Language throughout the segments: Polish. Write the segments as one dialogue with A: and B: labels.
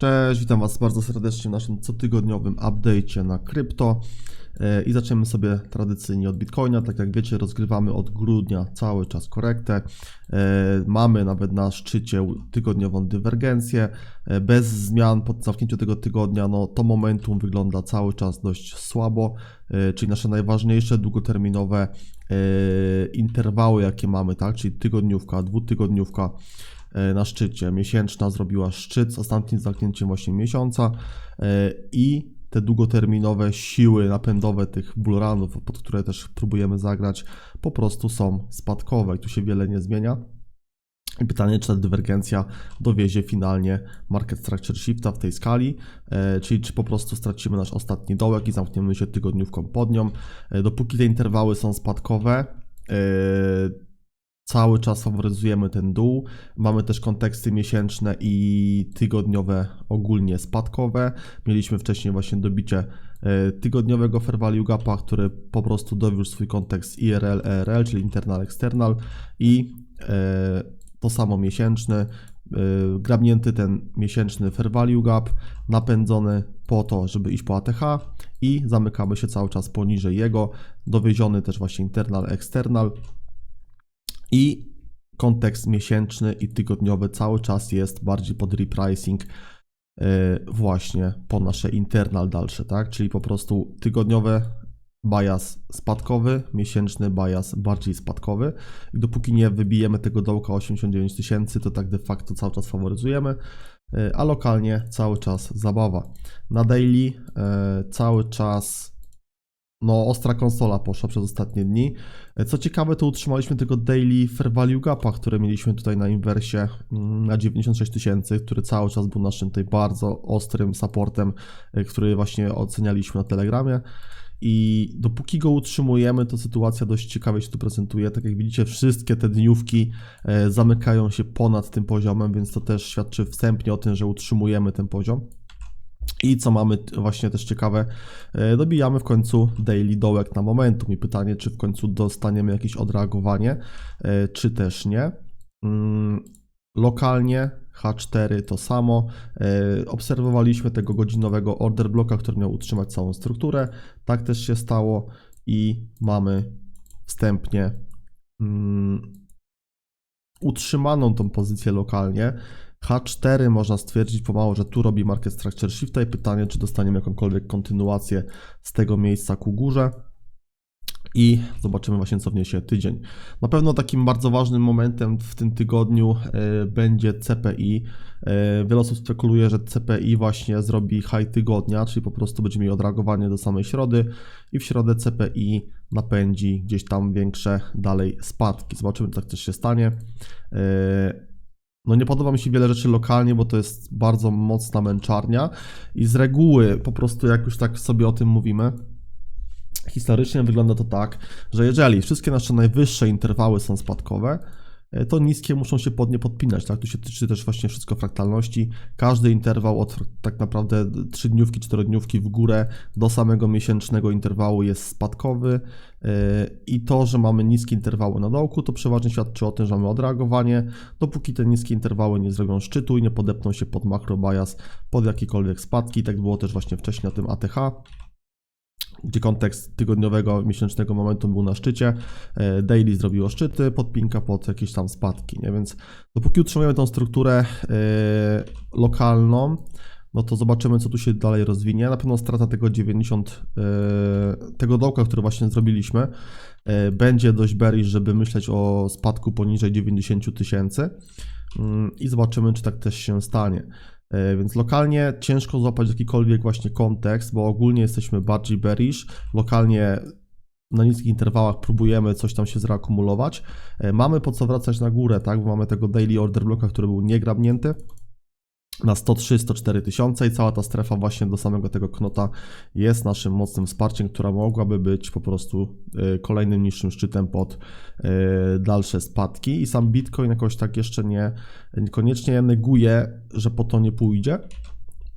A: Cześć, witam Was bardzo serdecznie w naszym cotygodniowym update'cie na krypto. E, I zaczniemy sobie tradycyjnie od Bitcoina. Tak jak wiecie, rozgrywamy od grudnia cały czas korektę. E, Mamy nawet na szczycie tygodniową dywergencję. E, Bez zmian po zamknięciu tego tygodnia, no to momentum wygląda cały czas dość słabo, czyli nasze najważniejsze długoterminowe interwały, jakie mamy, tak, czyli tygodniówka, dwutygodniówka na szczycie. Miesięczna zrobiła szczyt z ostatnim zamknięciem właśnie miesiąca e, i te długoterminowe siły napędowe tych bullrunów, pod które też próbujemy zagrać, po prostu są spadkowe i tu się wiele nie zmienia. I pytanie, czy ta dywergencja dowiezie finalnie market structure shifta w tej skali, e, czyli czy po prostu stracimy nasz ostatni dołek i zamkniemy się tygodniówką pod nią. E, dopóki te interwały są spadkowe, e, cały czas faworyzujemy ten dół. Mamy też konteksty miesięczne i tygodniowe ogólnie spadkowe. Mieliśmy wcześniej właśnie dobicie e, tygodniowego fair value gapa, który po prostu dowiózł swój kontekst IRL, ERL, czyli internal, external i e, to samo miesięczny, e, grabnięty ten miesięczny fair value gap, napędzony po to, żeby iść po ATH i zamykamy się cały czas poniżej jego, dowieziony też właśnie internal, external, i kontekst miesięczny i tygodniowy cały czas jest bardziej pod repricing yy, właśnie po nasze internal dalsze, tak? Czyli po prostu tygodniowe bias spadkowy, miesięczny bias bardziej spadkowy i dopóki nie wybijemy tego dołka 89 tysięcy, to tak de facto cały czas faworyzujemy, yy, a lokalnie cały czas zabawa. Na daily yy, cały czas no, ostra konsola poszła przez ostatnie dni. Co ciekawe, to utrzymaliśmy tego daily fair value gapa, które mieliśmy tutaj na inwersie mm, na 96 tysięcy, który cały czas był naszym tutaj bardzo ostrym supportem, y, który właśnie ocenialiśmy na Telegramie. I dopóki go utrzymujemy, to sytuacja dość ciekawie się tu prezentuje. Tak jak widzicie, wszystkie te dniówki e, zamykają się ponad tym poziomem, więc to też świadczy wstępnie o tym, że utrzymujemy ten poziom. I co mamy właśnie też ciekawe, e, dobijamy w końcu daily dołek na momentum i pytanie, czy w końcu dostaniemy jakieś odreagowanie, e, czy też nie. Mm, Lokalnie H4 to samo. E, Obserwowaliśmy tego godzinowego order bloka, który miał utrzymać całą strukturę. Tak też się stało i mamy wstępnie mm, utrzymaną tą pozycję lokalnie. H4 można stwierdzić pomału, że tu robi market structure shifta i pytanie, czy dostaniemy jakąkolwiek kontynuację z tego miejsca ku górze. I zobaczymy właśnie, co wniesie tydzień. Na pewno takim bardzo ważnym momentem w tym tygodniu e, będzie CPI. E, wiele osób spekuluje, że CPI właśnie zrobi high tygodnia, czyli po prostu będzie miał odreagowanie do samej środy i w środę CPI napędzi gdzieś tam większe dalej spadki. Zobaczymy, czy tak też się stanie. No nie podoba mi się wiele rzeczy lokalnie, bo to jest bardzo mocna męczarnia i z reguły po prostu jak już tak sobie o tym mówimy, historycznie wygląda to tak, że jeżeli wszystkie nasze najwyższe interwały są spadkowe, to niskie muszą się pod nie podpinać, tak? Tu się tyczy też właśnie wszystko fraktalności. Każdy interwał od tak naprawdę 3 dniówki, 4 dniówki w górę do samego miesięcznego interwału jest spadkowy e, i to, że mamy niskie interwały na dołku, to przeważnie świadczy o tym, że mamy odreagowanie, dopóki te niskie interwały nie zrobią szczytu i nie podepną się pod makro bias, pod jakiekolwiek spadki. Tak było też właśnie wcześniej na tym ATH gdzie kontekst tygodniowego, miesięcznego momentu był na szczycie, e, daily zrobiło szczyty, podpinka pod jakieś tam spadki, nie? Więc dopóki utrzymujemy tą strukturę e, lokalną, no to zobaczymy, co tu się dalej rozwinie. Na pewno strata tego 90, e, tego dołka, który właśnie zrobiliśmy, będzie dość bearish, żeby myśleć o spadku poniżej 90 tysięcy Mm, i zobaczymy, czy tak też się stanie. E, Więc lokalnie ciężko złapać jakikolwiek właśnie kontekst, bo ogólnie jesteśmy bardziej bearish. Lokalnie na niskich interwałach próbujemy coś tam się zreakumulować. E, Mamy po co wracać na górę, tak? Bo mamy tego daily order bloka, który był niegrabnięty na 103-104 tysiące i cała ta strefa właśnie do samego tego knota jest naszym mocnym wsparciem, która mogłaby być po prostu e, kolejnym niższym szczytem pod e, dalsze spadki i sam Bitcoin jakoś tak jeszcze nie niekoniecznie neguje, że po to nie pójdzie.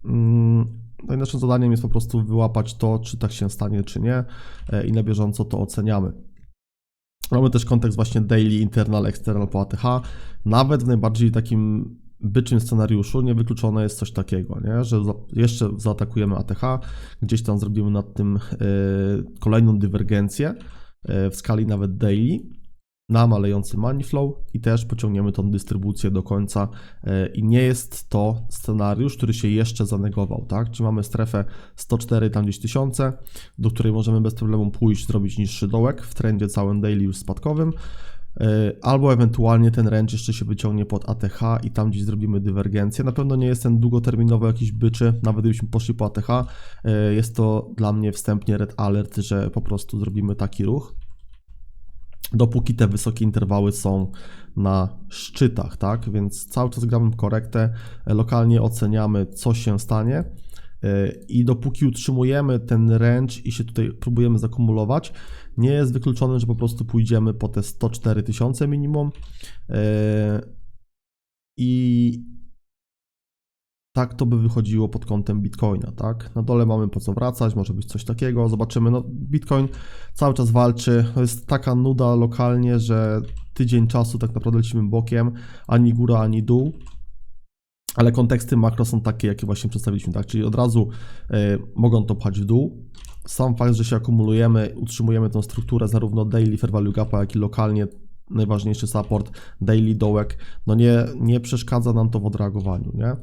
A: Mm, No i naszym zadaniem jest po prostu wyłapać to, czy tak się stanie, czy nie e, i na bieżąco to oceniamy. Mamy też kontekst właśnie daily, internal, external po ATH. Nawet w najbardziej takim byczym scenariuszu niewykluczone jest coś takiego, nie? że za, jeszcze zaatakujemy ATH, gdzieś tam zrobimy nad tym e, kolejną dywergencję e, w skali nawet daily na malejący money flow i też pociągniemy tą dystrybucję do końca e, i nie jest to scenariusz, który się jeszcze zanegował, tak? Czyli mamy strefę 104 tam gdzieś tysiące, do której możemy bez problemu pójść, zrobić niższy dołek w trendzie całym daily już spadkowym, albo ewentualnie ten range jeszcze się wyciągnie pod ATH i tam gdzieś zrobimy dywergencję. Na pewno nie jest ten długoterminowy jakiś byczy, nawet gdybyśmy poszli po ATH, e, jest to dla mnie wstępnie red alert, że po prostu zrobimy taki ruch dopóki te wysokie interwały są na szczytach, tak? Więc cały czas gramy korektę, lokalnie oceniamy, co się stanie i dopóki utrzymujemy ten range i się tutaj próbujemy zakumulować, nie jest wykluczone, że po prostu pójdziemy po te 104 tysiące minimum yy, i tak to by wychodziło pod kątem Bitcoina, tak? Na dole mamy po co wracać, może być coś takiego, zobaczymy. No, Bitcoin cały czas walczy, to jest taka nuda lokalnie, że tydzień czasu tak naprawdę lecimy bokiem, ani góra, ani dół. Ale konteksty makro są takie, jakie właśnie przedstawiliśmy, tak? Czyli od razu y, mogą to pchać w dół. Sam fakt, że się akumulujemy, utrzymujemy tą strukturę zarówno daily fair value gapa, jak i lokalnie najważniejszy support, daily dołek, no nie, nie przeszkadza nam to w odreagowaniu, nie?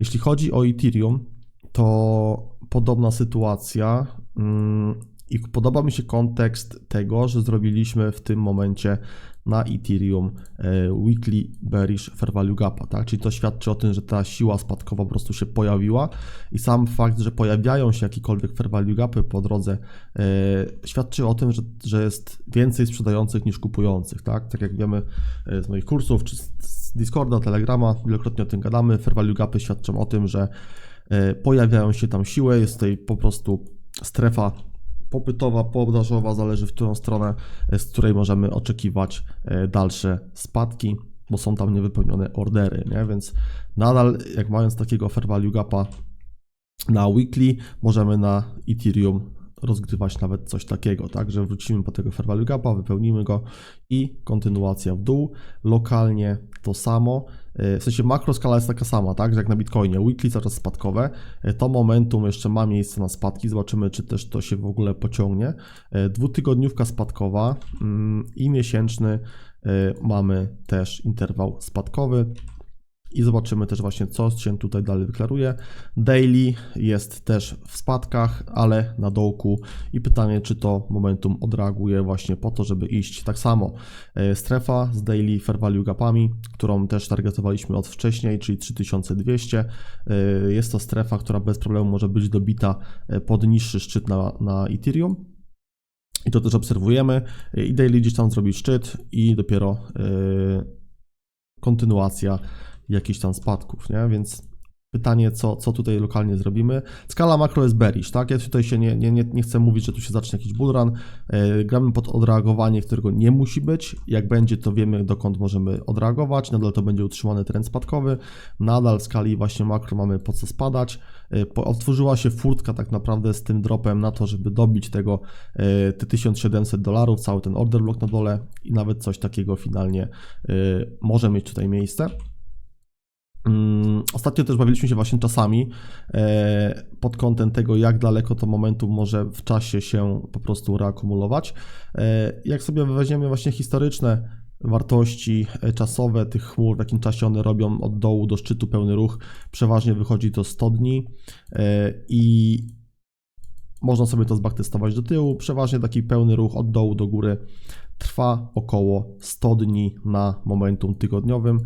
A: Jeśli chodzi o Ethereum, to podobna sytuacja mm, i podoba mi się kontekst tego, że zrobiliśmy w tym momencie na Ethereum e, weekly bearish fair value gapa, tak? Czyli to świadczy o tym, że ta siła spadkowa po prostu się pojawiła i sam fakt, że pojawiają się jakiekolwiek fair value gapy po drodze e, świadczy o tym, że, że jest więcej sprzedających niż kupujących, tak? Tak jak wiemy e, z moich kursów czy z Discorda, Telegrama, wielokrotnie o tym gadamy, fair value gapy świadczą o tym, że pojawiają się tam siły, jest tutaj po prostu strefa popytowa, podażowa, zależy w którą stronę, e, z której możemy oczekiwać e, dalsze spadki, bo są tam niewypełnione ordery, nie? więc nadal jak mając takiego fair value gapa na weekly, możemy na Ethereum rozgrywać nawet coś takiego, tak, że wrócimy po tego fair value gapa, wypełnimy go i kontynuacja w dół. Lokalnie to samo, e, w sensie makroskala jest taka sama, tak, jak na Bitcoinie, weekly coraz spadkowe, e, to momentum jeszcze ma miejsce na spadki, zobaczymy czy też to się w ogóle pociągnie. E, dwutygodniówka spadkowa mm, i miesięczny mamy też interwał spadkowy i zobaczymy też właśnie, co się tutaj dalej wyklaruje. Daily jest też w spadkach, ale na dołku i pytanie, czy to momentum odreaguje właśnie po to, żeby iść tak samo. E, strefa z daily fair value gapami, którą też targetowaliśmy od wcześniej, czyli 3200. E, jest to strefa, która bez problemu może być dobita e, pod niższy szczyt na, na Ethereum. I to też obserwujemy. I daily gdzieś tam zrobi szczyt i dopiero kontynuacja jakichś tam spadków, nie? Więc pytanie, co, co tutaj lokalnie zrobimy. Skala makro jest bearish, tak? Ja tutaj się nie, nie, nie, nie chcę mówić, że tu się zacznie jakiś bullrun. Yy, gramy pod odreagowanie, którego nie musi być. Jak będzie, to wiemy, dokąd możemy odreagować. Nadal to będzie utrzymany trend spadkowy. Nadal w skali właśnie makro mamy po co spadać. Yy, otworzyła się furtka tak naprawdę z tym dropem na to, żeby dobić tego yy, te 1700 dolarów, cały ten order block na dole i nawet coś takiego finalnie może mieć tutaj miejsce. Mm, ostatnio też bawiliśmy się właśnie czasami e, pod kątem tego, jak daleko to momentum może w czasie się po prostu reakumulować. E, jak sobie weźmiemy właśnie historyczne wartości e, czasowe tych chmur, w jakim czasie one robią od dołu do szczytu pełny ruch, przeważnie wychodzi to 100 dni i można sobie to zbaktestować do tyłu. Przeważnie taki pełny ruch od dołu do góry trwa około 100 dni na momentum tygodniowym.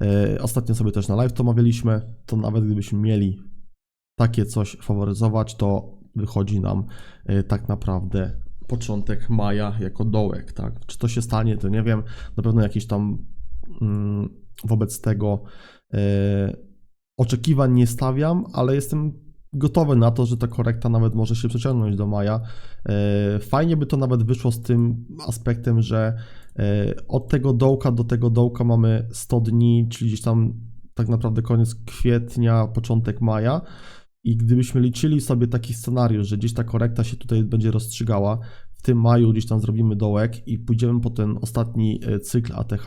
A: E, ostatnio sobie też na live to omawialiśmy, to nawet gdybyśmy mieli takie coś faworyzować, to wychodzi nam e, tak naprawdę początek maja jako dołek, tak? Czy to się stanie, to nie wiem. Na pewno jakiś tam mm, wobec tego e, oczekiwań nie stawiam, ale jestem gotowy na to, że ta korekta nawet może się przeciągnąć do maja. E, fajnie by to nawet wyszło z tym aspektem, że e, od tego dołka do tego dołka mamy 100 dni, czyli gdzieś tam tak naprawdę koniec kwietnia, początek maja. I gdybyśmy liczyli sobie taki scenariusz, że gdzieś ta korekta się tutaj będzie rozstrzygała, w tym maju gdzieś tam zrobimy dołek i pójdziemy po ten ostatni e, cykl ATH,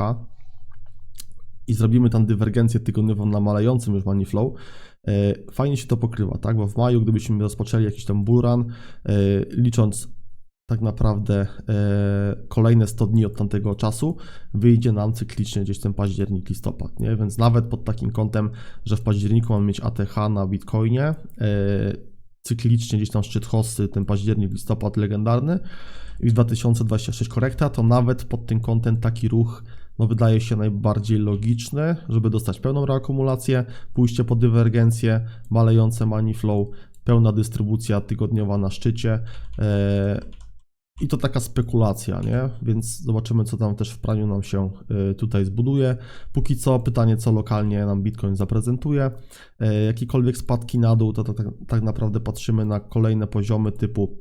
A: i zrobimy tam dywergencję tygodniową na malejącym już money flow, fajnie się to pokrywa, tak? Bo w maju, gdybyśmy rozpoczęli jakiś tam bull run, e, licząc tak naprawdę e, kolejne 100 dni od tamtego czasu, wyjdzie nam cyklicznie gdzieś ten październik, listopad, nie? Więc nawet pod takim kątem, że w październiku mamy mieć ATH na Bitcoinie, e, cyklicznie gdzieś tam szczyt hossy, ten październik, listopad legendarny i w 2026 korekta, to nawet pod tym kątem taki ruch no wydaje się najbardziej logiczny, żeby dostać pełną reakumulację, pójście po dywergencję, malejące money flow, pełna dystrybucja tygodniowa na szczycie. e, I to taka spekulacja, nie? Więc zobaczymy, co tam też w praniu nam się e, tutaj zbuduje. Póki co pytanie, co lokalnie nam Bitcoin zaprezentuje. E, Jakiekolwiek spadki na dół, to, to tak, tak naprawdę patrzymy na kolejne poziomy typu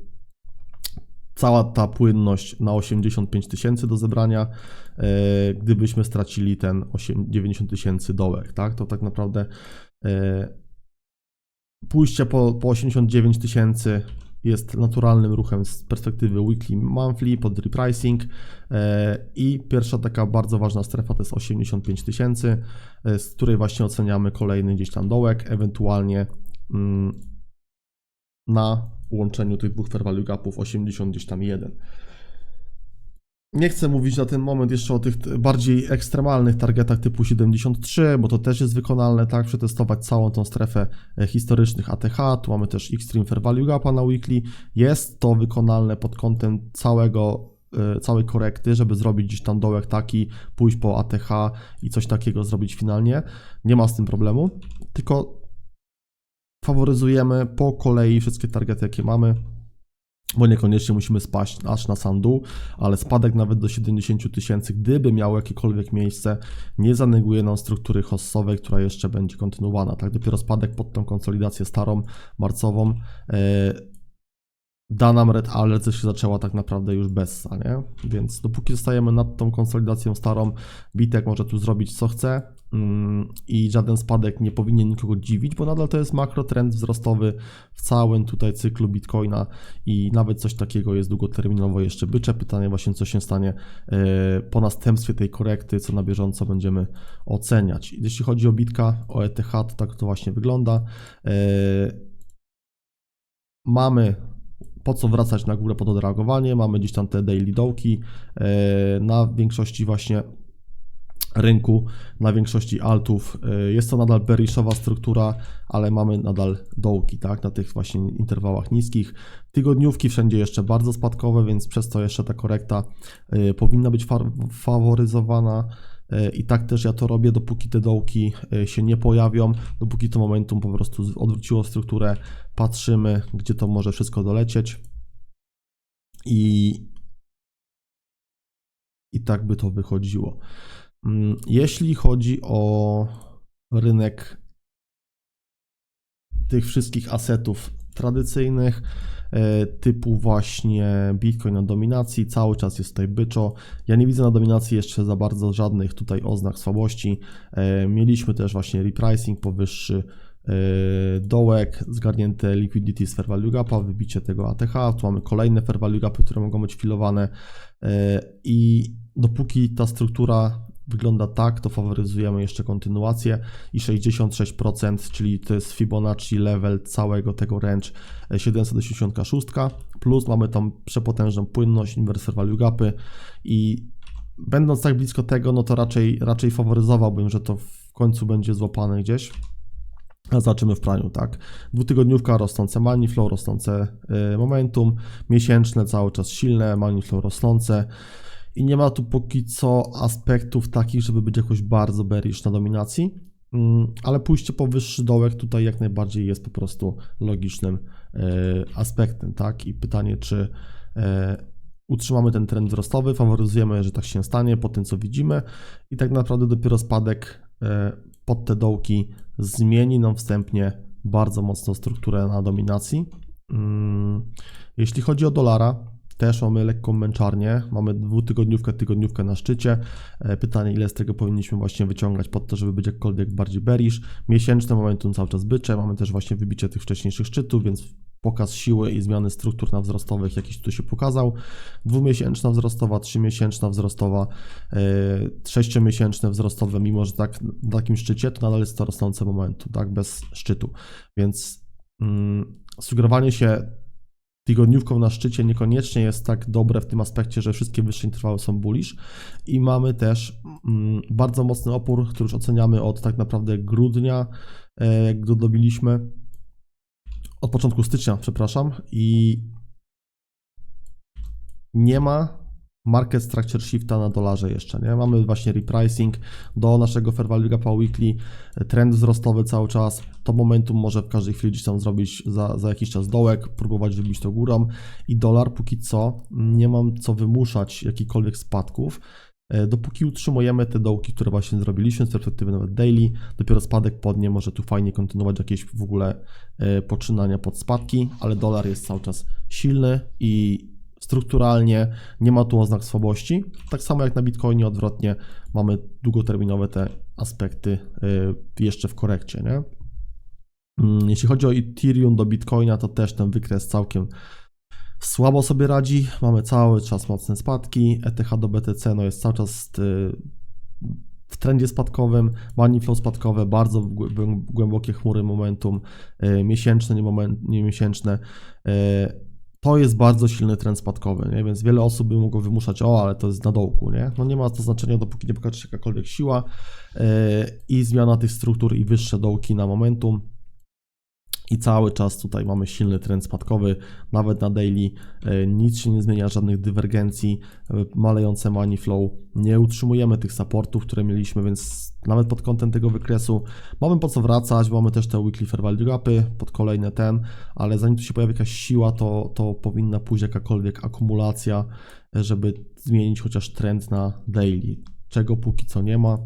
A: cała ta płynność na 85 tysięcy do zebrania, e, gdybyśmy stracili ten 8, 90 tysięcy dołek, tak, to tak naprawdę e, pójście po, po 89 tysięcy jest naturalnym ruchem z perspektywy weekly, monthly pod repricing e, i pierwsza taka bardzo ważna strefa to jest 85 tysięcy, z której właśnie oceniamy kolejny gdzieś tam dołek, ewentualnie mm, na łączeniu tych dwóch fair value gapów 80 gdzieś tam 1. Nie chcę mówić na ten moment jeszcze o tych bardziej ekstremalnych targetach typu 73, bo to też jest wykonalne, tak, przetestować całą tą strefę e, historycznych ATH, tu mamy też Extreme Fair Value Gapa na weekly, jest to wykonalne pod kątem całego e, całej korekty, żeby zrobić gdzieś tam dołek taki, pójść po ATH i coś takiego zrobić finalnie. Nie ma z tym problemu, tylko faworyzujemy po kolei wszystkie targety, jakie mamy, bo niekoniecznie musimy spaść aż na sam dół, ale spadek nawet do 70 tysięcy, gdyby miał jakiekolwiek miejsce, nie zaneguje nam struktury hossowej, która jeszcze będzie kontynuowana. Tak, dopiero spadek pod tą konsolidację starą, marcową, e, da nam red alert, się zaczęła tak naprawdę już bez, nie? Więc dopóki zostajemy nad tą konsolidacją starą, Bitek może tu zrobić co chce mm, i żaden spadek nie powinien nikogo dziwić, bo nadal to jest makrotrend wzrostowy w całym tutaj cyklu Bitcoina i nawet coś takiego jest długoterminowo jeszcze bycze. Pytanie właśnie, co się stanie e, po następstwie tej korekty, co na bieżąco będziemy oceniać. Jeśli chodzi o Bitka, o ETH, to tak to właśnie wygląda. E, Mamy po co wracać na górę pod odreagowanie, mamy gdzieś tam te daily dołki e, na większości właśnie rynku, na większości altów. E, Jest to nadal bearishowa struktura, ale mamy nadal dołki, tak, na tych właśnie interwałach niskich. Tygodniówki wszędzie jeszcze bardzo spadkowe, więc przez to jeszcze ta korekta e, powinna być fa- faworyzowana. E, I tak też ja to robię, dopóki te dołki e, się nie pojawią, dopóki to momentum po prostu odwróciło strukturę, patrzymy, gdzie to może wszystko dolecieć. I, i tak by to wychodziło. Mm, Jeśli chodzi o rynek tych wszystkich asetów tradycyjnych, e, typu właśnie Bitcoin na dominacji, cały czas jest tutaj byczo. Ja nie widzę na dominacji jeszcze za bardzo żadnych tutaj oznak słabości. E, Mieliśmy też właśnie repricing powyższy e, dołek, zgarnięte liquidity z fair value gapa, wybicie tego ATH, tu mamy kolejne fair value gapy, które mogą być filowane i dopóki ta struktura wygląda tak, to faworyzujemy jeszcze kontynuację i 66%, czyli to jest Fibonacci level całego tego range e, 786, plus mamy tam przepotężną płynność, inverse fair value gapy i będąc tak blisko tego, no to raczej, raczej faworyzowałbym, że to w końcu będzie złapane gdzieś. A zobaczymy w praniu, tak? Dwutygodniówka rosnące money flow, rosnące y, momentum, miesięczne cały czas silne, money flow rosnące i nie ma tu póki co aspektów takich, żeby być jakoś bardzo bearish na dominacji, Mm, ale pójście po wyższy dołek tutaj jak najbardziej jest po prostu logicznym y, aspektem, tak? I pytanie, czy y, utrzymamy ten trend wzrostowy, faworyzujemy, że tak się stanie po tym, co widzimy i tak naprawdę dopiero spadek e, pod te dołki zmieni nam wstępnie bardzo mocno strukturę na dominacji. Mm, Jeśli chodzi o dolara, też mamy lekką męczarnię, mamy dwutygodniówkę, tygodniówkę na szczycie. E, Pytanie, ile z tego powinniśmy właśnie wyciągać pod to, żeby być jakkolwiek bardziej bearish. Miesięczne momentum cały czas bycze, mamy też właśnie wybicie tych wcześniejszych szczytów, więc pokaz siły i zmiany struktur na wzrostowych, jakiś tu się pokazał. Dwumiesięczna wzrostowa, trzymiesięczna wzrostowa, yy, sześciomiesięczne wzrostowe, mimo że tak na takim szczycie, to nadal jest to rosnące momentum, tak, bez szczytu. Więc mm, sugerowanie się tygodniówką na szczycie niekoniecznie jest tak dobre w tym aspekcie, że wszystkie wyższe interwały są bullish. I mamy też mm, bardzo mocny opór, który już oceniamy od tak naprawdę grudnia, e, jak go dobiliśmy, od początku stycznia, przepraszam, i nie ma market structure shifta na dolarze jeszcze, nie? Mamy właśnie repricing do naszego fair value gapa weekly, trend wzrostowy cały czas, to momentum może w każdej chwili gdzieś tam zrobić za, za jakiś czas dołek, próbować wybić to górą. I dolar póki co nie mam co wymuszać jakichkolwiek spadków, e, dopóki utrzymujemy te dołki, które właśnie zrobiliśmy z perspektywy nawet daily, dopiero spadek podnie może tu fajnie kontynuować jakieś w ogóle e, poczynania pod spadki, ale dolar jest cały czas silny i strukturalnie nie ma tu oznak słabości. Tak samo jak na Bitcoinie odwrotnie mamy długoterminowe te aspekty y, jeszcze w korekcie. Nie? Mm, Jeśli chodzi o Ethereum do Bitcoina, to też ten wykres całkiem słabo sobie radzi. Mamy cały czas mocne spadki. ETH do BTC no jest cały czas y, w trendzie spadkowym, money flow spadkowe, bardzo głę- głębokie chmury momentum, y, miesięczne, nie, moment, nie miesięczne. To jest bardzo silny trend spadkowy, nie? więc wiele osób by mogło wymuszać, o, ale to jest na dołku, nie? No nie ma to znaczenia, dopóki nie pokaże się jakakolwiek siła yy, i zmiana tych struktur i wyższe dołki na momentum. I cały czas tutaj mamy silny trend spadkowy, nawet na daily yy, nic się nie zmienia, żadnych dywergencji, yy, malejące money flow, nie utrzymujemy tych supportów, które mieliśmy, więc nawet pod kątem tego wykresu mamy po co wracać, mamy też te weekly fair value gapy pod kolejne ten, ale zanim tu się pojawi jakaś siła, to, to powinna pójść jakakolwiek akumulacja, żeby zmienić chociaż trend na daily, czego póki co nie ma.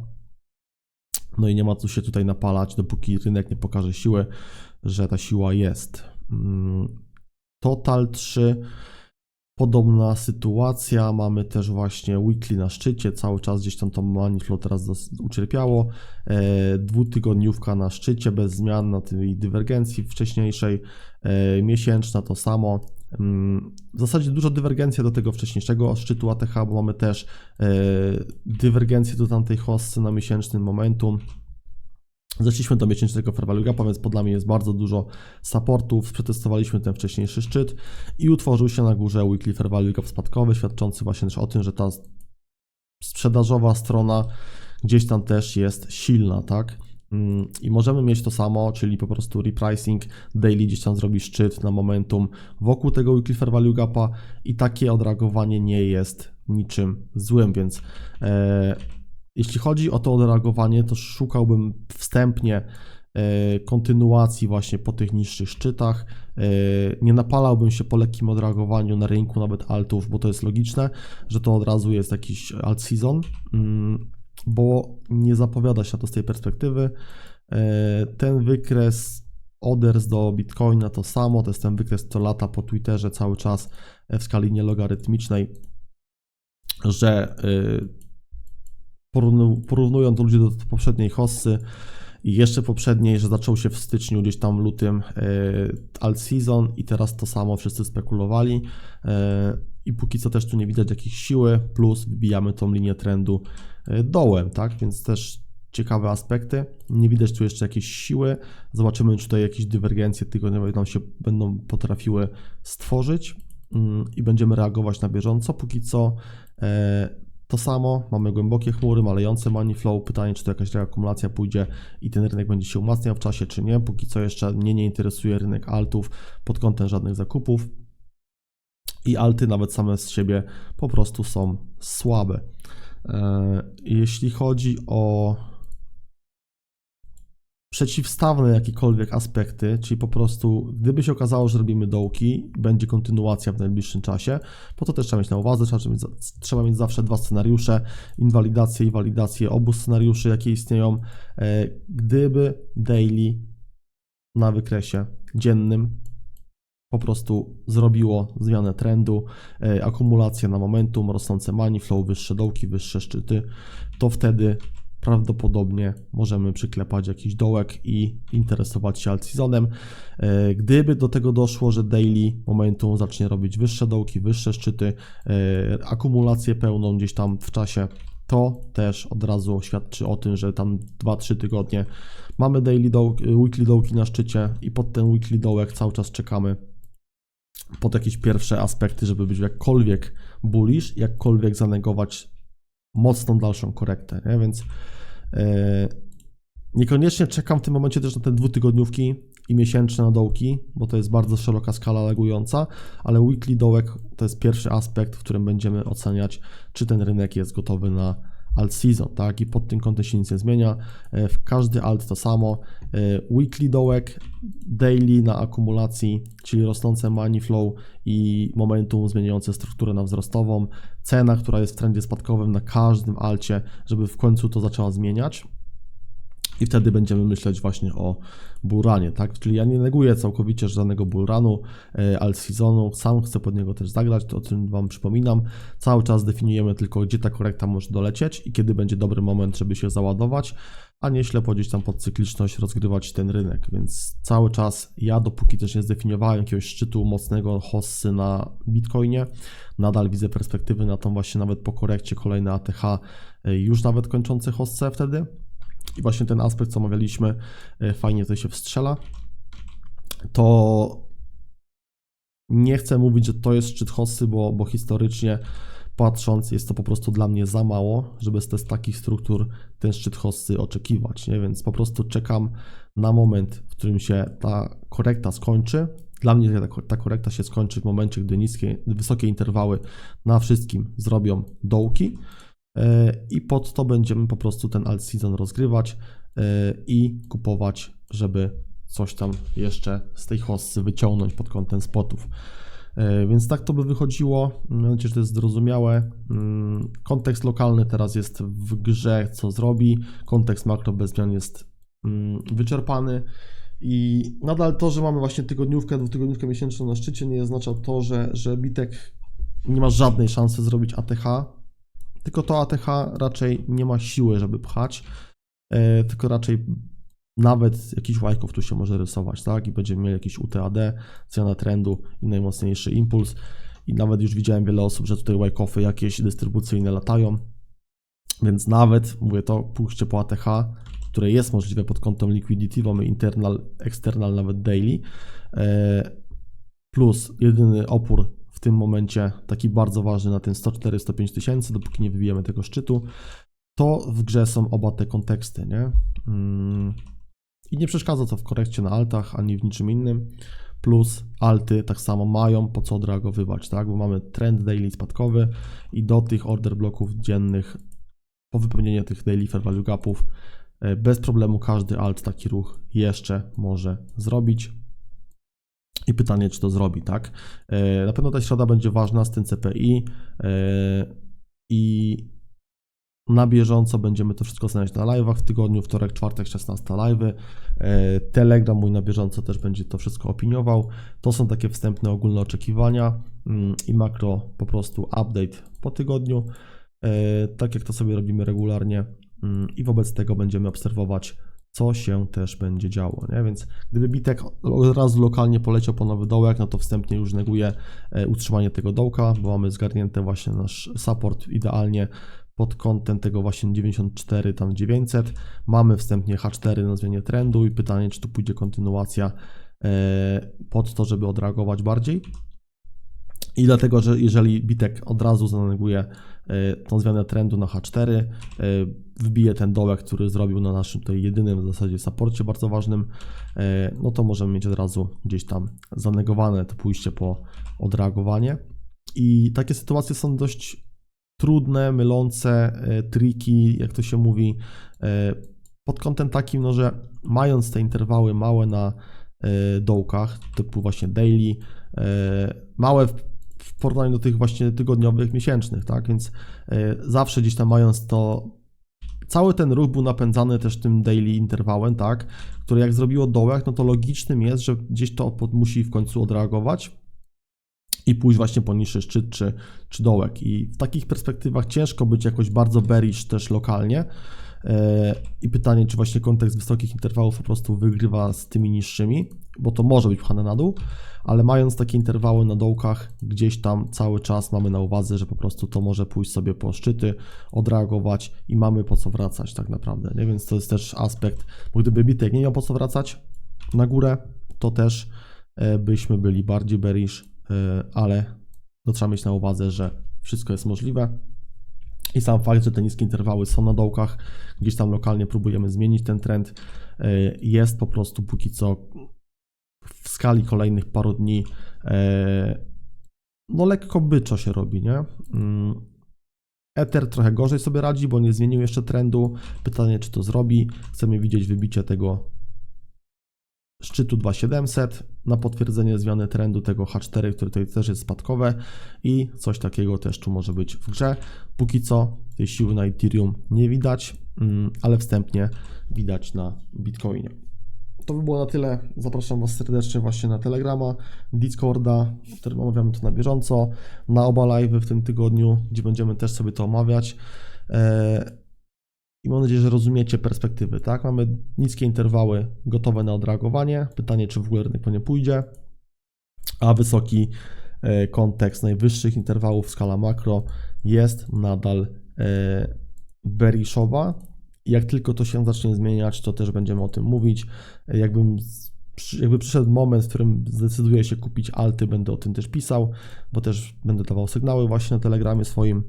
A: No i nie ma co się tutaj napalać, dopóki rynek nie pokaże siły, że ta siła jest. Mm, Total 3 Podobna sytuacja, mamy też właśnie weekly na szczycie, cały czas gdzieś tam to money flow teraz ucierpiało, e, dwutygodniówka na szczycie bez zmian na tej dywergencji wcześniejszej, e, miesięczna to samo. Mm, W zasadzie dużo dywergencji do tego wcześniejszego szczytu ATH, bo mamy też e, dywergencję do tamtej hossy na miesięcznym momentum. Zeszliśmy do miesięcznego fair value gapa, więc pod nami jest bardzo dużo supportów. Przetestowaliśmy ten wcześniejszy szczyt i utworzył się na górze weekly fair value gap spadkowy, świadczący właśnie też o tym, że ta sprzedażowa strona gdzieś tam też jest silna, tak? Mm, I możemy mieć to samo, czyli po prostu repricing daily gdzieś tam zrobi szczyt na momentum wokół tego weekly fair value gapa i takie odreagowanie nie jest niczym złym, więc e, jeśli chodzi o to odreagowanie, to szukałbym wstępnie e, kontynuacji właśnie po tych niższych szczytach. E, Nie napalałbym się po lekkim odreagowaniu na rynku nawet altów, bo to jest logiczne, że to od razu jest jakiś alt season, mm, bo nie zapowiada się to z tej perspektywy. E, Ten wykres oders do Bitcoina to samo, to jest ten wykres, co lata po Twitterze cały czas w skali nielogarytmicznej, że porównu- porównują to ludzie do poprzedniej hossy i jeszcze poprzedniej, że zaczął się w styczniu, gdzieś tam lutym e, alt season i teraz to samo wszyscy spekulowali. E, i póki co też tu nie widać jakiejś siły, plus wybijamy tą linię trendu e, dołem, tak, więc też ciekawe aspekty, nie widać tu jeszcze jakiejś siły, zobaczymy czy tutaj jakieś dywergencje tygodniowe nam się będą potrafiły stworzyć mm, i będziemy reagować na bieżąco, póki co to samo, mamy głębokie chmury, malejące money flow. Pytanie, czy to jakaś reakumulacja pójdzie i ten rynek będzie się umacniał w czasie, czy nie. Póki co jeszcze mnie nie interesuje rynek altów pod kątem żadnych zakupów. I alty nawet same z siebie po prostu są słabe. E, Jeśli chodzi o przeciwstawne jakiekolwiek aspekty, czyli po prostu gdyby się okazało, że robimy dołki, będzie kontynuacja w najbliższym czasie, po to też trzeba mieć na uwadze, trzeba mieć, trzeba mieć zawsze dwa scenariusze, inwalidację i walidację obu scenariuszy, jakie istnieją. E, Gdyby daily na wykresie dziennym po prostu zrobiło zmianę trendu, e, akumulację na momentum, rosnące money flow, wyższe dołki, wyższe szczyty, to wtedy prawdopodobnie możemy przyklepać jakiś dołek i interesować się alt-seasonem. E, Gdyby do tego doszło, że daily momentum zacznie robić wyższe dołki, wyższe szczyty, e, akumulację pełną gdzieś tam w czasie, to też od razu świadczy o tym, że tam 2-3 tygodnie mamy daily dołki, weekly dołki na szczycie i pod ten weekly dołek cały czas czekamy pod jakieś pierwsze aspekty, żeby być jakkolwiek bullish, jakkolwiek zanegować mocną dalszą korektę, nie? więc e, niekoniecznie czekam w tym momencie też na te dwutygodniówki i miesięczne na dołki, bo to jest bardzo szeroka skala legująca, ale weekly dołek to jest pierwszy aspekt, w którym będziemy oceniać, czy ten rynek jest gotowy na alt season, tak? I pod tym kątem się nic nie zmienia. E, W każdy alt to samo. E, Weekly dołek, daily na akumulacji, czyli rosnące money flow i momentum zmieniające strukturę na wzrostową. Cena, która jest w trendzie spadkowym na każdym alcie, żeby w końcu to zaczęła zmieniać. I wtedy będziemy myśleć właśnie o bullrunie, tak? Czyli ja nie neguję całkowicie żadnego bullrunu, e, alt seasonu, sam chcę pod niego też zagrać, to o tym Wam przypominam. Cały czas definiujemy tylko, gdzie ta korekta może dolecieć i kiedy będzie dobry moment, żeby się załadować, a nie ślepo gdzieś tam pod cykliczność rozgrywać ten rynek, więc cały czas ja, dopóki też nie zdefiniowałem jakiegoś szczytu mocnego hossy na Bitcoinie, nadal widzę perspektywy na tą właśnie nawet po korekcie kolejne ATH, e, już nawet kończące hossę wtedy, i właśnie ten aspekt, co omawialiśmy, e, fajnie tutaj się wstrzela. To nie chcę mówić, że to jest szczyt hossy, bo, bo historycznie patrząc, jest to po prostu dla mnie za mało, żeby z takich struktur ten szczyt hossy oczekiwać. Nie? Więc po prostu czekam na moment, w którym się ta korekta skończy. Dla mnie ta, ta korekta się skończy w momencie, gdy niskie, wysokie interwały na wszystkim zrobią dołki. E, i pod to będziemy po prostu ten alt season rozgrywać e, i kupować, żeby coś tam jeszcze z tej hossy wyciągnąć pod kątem spotów. E, Więc tak to by wychodziło. Mam nadzieję, że to jest zrozumiałe. Mm, Kontekst lokalny teraz jest w grze, co zrobi. Kontekst makro bez zmian jest mm, wyczerpany. I nadal to, że mamy właśnie tygodniówkę, dwutygodniówkę miesięczną na szczycie, nie oznacza to, że, że Bitek nie ma żadnej szansy zrobić ATH, tylko to ATH raczej nie ma siły, żeby pchać, e, tylko raczej nawet jakiś łajków tu się może rysować, tak? I będziemy mieli jakiś UTAD, zmiana trendu i najmocniejszy impuls. I nawet już widziałem wiele osób, że tutaj łajkofy jakieś dystrybucyjne latają. Więc nawet, mówię to, pójście po ATH, które jest możliwe pod kątem liquidity, mamy internal, external, nawet daily, e, plus jedyny opór w tym momencie, taki bardzo ważny na ten 104-105 tysięcy, dopóki nie wybijemy tego szczytu, to w grze są oba te konteksty, nie? Mm. I nie przeszkadza to w korekcie na altach, ani w niczym innym. Plus alty tak samo mają po co odreagowywać, tak? Bo mamy trend daily spadkowy i do tych order bloków dziennych po wypełnieniu tych daily fair value gapów e, bez problemu każdy alt taki ruch jeszcze może zrobić. I pytanie, czy to zrobi, tak? E, Na pewno ta środa będzie ważna z tym CPI e, i na bieżąco będziemy to wszystko znaleźć na live'ach w tygodniu, wtorek, czwartek, 16 live'y. E, Telegram mój na bieżąco też będzie to wszystko opiniował. To są takie wstępne ogólne oczekiwania mm, i makro po prostu update po tygodniu, tak jak to sobie robimy regularnie mm, i wobec tego będziemy obserwować co się też będzie działo, nie? Więc gdyby Bitek od razu lokalnie poleciał po nowy dołek, no to wstępnie już neguje e, utrzymanie tego dołka, bo mamy zgarnięte właśnie nasz support idealnie pod kątem tego właśnie 94, tam 900. Mamy wstępnie H4 na zmianie trendu i pytanie, czy tu pójdzie kontynuacja e, pod to, żeby odreagować bardziej. I dlatego, że jeżeli Bitek od razu zaneguje tą zmianę trendu na H4, e, wbije ten dołek, który zrobił na naszym tutaj jedynym w zasadzie saporcie bardzo ważnym, e, no to możemy mieć od razu gdzieś tam zanegowane to pójście po odreagowanie. I takie sytuacje są dość trudne, mylące, triki, jak to się mówi, pod kątem takim, no, że mając te interwały małe na dołkach, typu właśnie daily, małe w, w porównaniu do tych właśnie tygodniowych, miesięcznych, tak, więc e, zawsze gdzieś tam mając to, cały ten ruch był napędzany też tym daily interwałem, tak, który jak zrobiło dołek, no to logicznym jest, że gdzieś to musi w końcu odreagować, i pójść właśnie po niższy szczyt czy, czy dołek. I w takich perspektywach ciężko być jakoś bardzo bearish też lokalnie, I pytanie, czy właśnie kontekst wysokich interwałów po prostu wygrywa z tymi niższymi, bo to może być pchane na dół, ale mając takie interwały na dołkach, gdzieś tam cały czas mamy na uwadze, że po prostu to może pójść sobie po szczyty, odreagować i mamy po co wracać tak naprawdę, nie? Więc to jest też aspekt, bo gdyby bitek nie miał po co wracać na górę, to też e, byśmy byli bardziej bearish, e, ale to trzeba mieć na uwadze, że wszystko jest możliwe. I sam fakt, że te niskie interwały są na dołkach, gdzieś tam lokalnie próbujemy zmienić ten trend, e, jest po prostu póki co w skali kolejnych paru dni e, no lekko byczo się robi, nie? Mm. Ether trochę gorzej sobie radzi, bo nie zmienił jeszcze trendu. Pytanie, czy to zrobi. Chcemy widzieć wybicie tego szczytu 2700 na potwierdzenie zmiany trendu tego H4, który tutaj też jest spadkowe i coś takiego też tu może być w grze. Póki co tej siły na Ethereum nie widać, mm, ale wstępnie widać na Bitcoinie. To by było na tyle. Zapraszam Was serdecznie właśnie na Telegrama, Discorda, w którym omawiamy to na bieżąco, na oba live w tym tygodniu, gdzie będziemy też sobie to omawiać. I mam nadzieję, że rozumiecie perspektywy, tak? Mamy niskie interwały gotowe na odreagowanie. Pytanie, czy w ogóle rynek po nie pójdzie, a wysoki e, kontekst najwyższych interwałów skala makro jest nadal e, bearishowa. I Jak tylko to się zacznie zmieniać, to też będziemy o tym mówić. Jakbym, jakby przyszedł moment, w którym zdecyduję się kupić alty, będę o tym też pisał, bo też będę dawał sygnały właśnie na Telegramie swoim,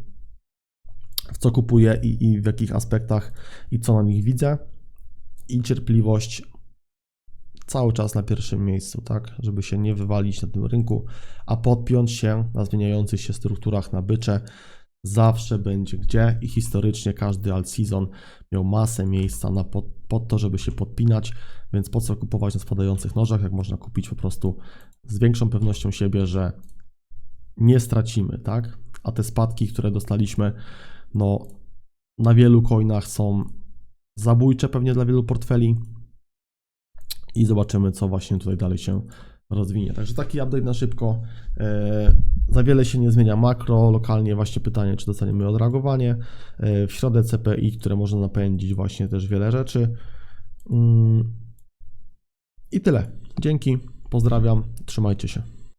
A: w co kupuję i, i w jakich aspektach i co na nich widzę. I cierpliwość cały czas na pierwszym miejscu, tak, żeby się nie wywalić na tym rynku, a podpiąć się na zmieniających się strukturach na bycze zawsze będzie gdzie i historycznie każdy alt season miał masę miejsca na pod, pod to, żeby się podpinać, więc po co kupować na spadających nożach, jak można kupić po prostu z większą pewnością siebie, że nie stracimy, tak? A te spadki, które dostaliśmy, no na wielu coinach są zabójcze pewnie dla wielu portfeli i zobaczymy, co właśnie tutaj dalej się rozwinie. Także taki update na szybko. E, za wiele się nie zmienia makro, lokalnie właśnie pytanie, czy dostaniemy odreagowanie. E, w środę CPI, które może napędzić właśnie też wiele rzeczy. Mm. I tyle. Dzięki, pozdrawiam, trzymajcie się.